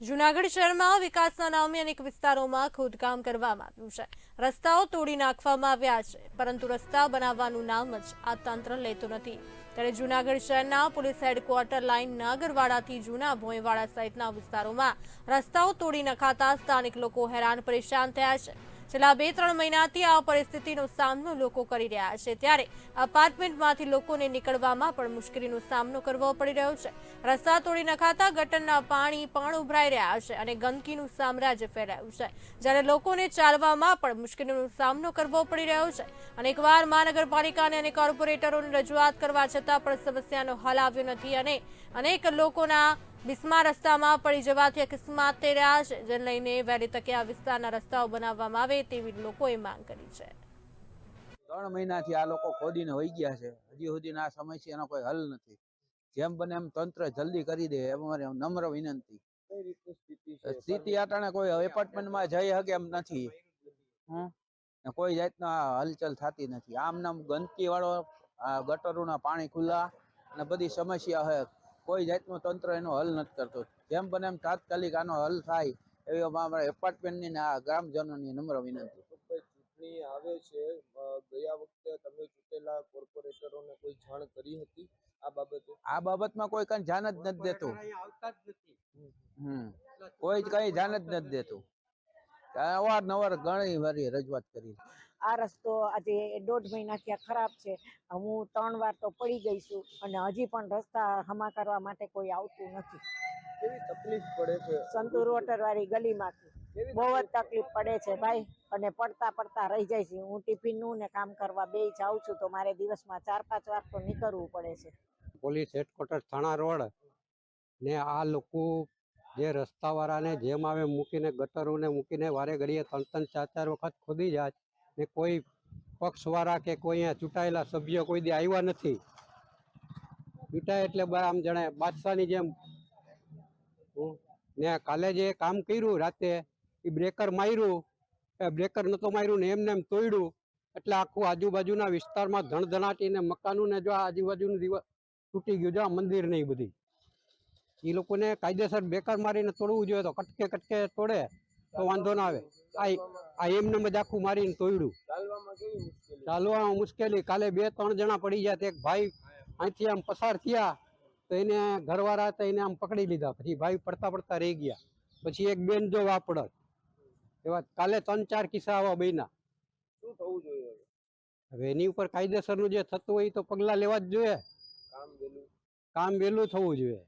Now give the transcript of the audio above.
જુનાગઢ શહેરમાં વિકાસના નામે અનેક વિસ્તારોમાં ખોદકામ કરવામાં આવ્યું છે. રસ્તાઓ તોડી નાખવામાં આવ્યા છે, પરંતુ રસ્તા બનાવવાનું નામ જ આ તંત્ર લેતું નથી. ત્યારે જુનાગઢ શહેરના પોલીસ હેડક્વાર્ટર લાઇન નાગરવાડાથી જૂના ભોયવાડા સહિતના વિસ્તારોમાં રસ્તાઓ તોડી નખાતા સ્થાનિક લોકો હેરાન પરેશાન થયા છે. છેલ્લા બે ત્રણ મહિનાથી આ પરિસ્થિતિનો સામનો લોકો કરી રહ્યા છે. ત્યારે અપાર્ટમેન્ટમાંથી લોકોને નીકળવામાં પણ મુશ્કેલીનો સામનો કરવો પડી રહ્યો છે. રસ્તા તોડી નખાતા ગટરના પાણી પણ ઉભરાઈ રહ્યા છે અને ગંદકીનું સામ્રાજ્ય ફેલાયું છે. જ્યારે લોકોને ચાલવામાં પણ મુશ્કેલીનો સામનો કરવો પડી રહ્યો છે. અનેકવાર મહાનગરપાલિકાને અને કોર્પોરેટરોને રજૂઆત કરવા છતાં પણ સમસ્યાનો હલ આવ્યો નથી અને અનેક લોકોના બિસ્મા રસ્તામાં પડી જવાથી અકસ્માત થઈ રહ્યા છે જેને લઈને વહેલી તકે આ વિસ્તારના રસ્તાઓ બનાવવામાં આવે તેવી લોકોએ માંગ કરી છે. ત્રણ મહિનાથી આ લોકો ખોદીને વહી ગયા છે. હજી સુધીના આ સમસ્યાનો કોઈ હલ નથી. જેમ બને એમ તંત્ર જલ્દી કરી દે એમ અમારી નમ્ર વિનંતી. સ્થિતિ આટાણે કોઈ એપાર્ટમેન્ટમાં જઈ શકે એમ નથી. હમ? ને કોઈ જાતના હલચલ થતી નથી. આમ નામ ગંદકી વાળો આ ગટરોના પાણી ખુલ્લા અને બધી સમસ્યા હોય કોઈ જાતનું તંત્ર એનો હલ નથી કરતો. જેમ બને એમ તાત્કાલિક આનો હલ થાય એવી અમારા એપાર્ટમેન્ટની ને આ ગ્રામજનોની નમ્ર વિનંતી. ચૂંટણી આવે છે. ગયા વખતે તમે ચૂંટેલા કોર્પોરેટરોને કોઈ જાણ કરી હતી આ બાબતે? આ બાબતમાં કોઈ કઈ ધ્યાન જ નથી દેતું. હમ. કોઈ કઈ ધ્યાન જ નથી દેતું. અવારનવાર ઘણી વારી રજૂઆત કરી. આ રસ્તો આજે દોઢ મહિનાથી આ ખરાબ છે. હું ત્રણ વાર તો પડી ગઈ છું અને હજી પણ રસ્તા હમા કરવા માટે કોઈ આવતું નથી. કેવી તકલીફ પડે છે? સંતુર વોટર વાળી ગલીમાંથી બહુ જ તકલીફ? તકલીફ પડે છે ભાઈ. અને પડતા પડતા રહી જાય છે. હું ટિફિનનું ને કામ કરવા બે જાઉં છું તો મારે દિવસમાં ચાર પાંચ વાર તો નીકળવું પડે છે. પોલીસ હેડક્વાર્ટર થાણા રોડ ને આ લોકો જે રસ્તાવાળાને જેમ આવે મૂકીને ગટરોને મૂકીને વારે ઘડીએ ત્રણ ત્રણ ચાર ચાર વખત ખોદી જાય. ને કોઈ પક્ષવાળા કે કોઈ અહીંયા ચૂંટાયેલા સભ્ય કોઈ દે આવ્યા નથી. ચૂંટાય એટલે આમ જણે બાદશાહની જેમ. ને કાલે જે કામ કર્યું રાતે એ બ્રેકર માર્યું. એ બ્રેકર નહોતો માર્યું ને એમને એમ તોડ્યું એટલે આખું આજુબાજુના વિસ્તારમાં ધણધણાટીને મકાનોને મકાનું ને જો આજુબાજુનું દિવસ તૂટી ગયું જો આ મંદિર ને બધી. એ લોકોને કાયદેસર બેકાર મારીને તોડવું જોઈએ તો કટકે કટકે તોડે તો વાંધો ના આવે. આ આ એમને જ આખું મારીને તોડ્યું ચાલવામાં મુશ્કેલી. કાલે બે ત્રણ જણા પડી ગયા એક ભાઈ અહીંથી આમ પસાર થયા તો એને ઘરવાળા હતા એને આમ પકડી લીધા. પછી ભાઈ પડતા પડતા રહી ગયા. પછી એક બેન જો વાપડત. એવા કાલે ત્રણ ચાર કિસ્સા આવા બન્યા. શું થવું જોઈએ હવે? એની ઉપર કાયદેસરનું જે થતું હોય તો પગલાં લેવા જ જોઈએ. કામ વેલું. કામ વહેલું થવું જોઈએ.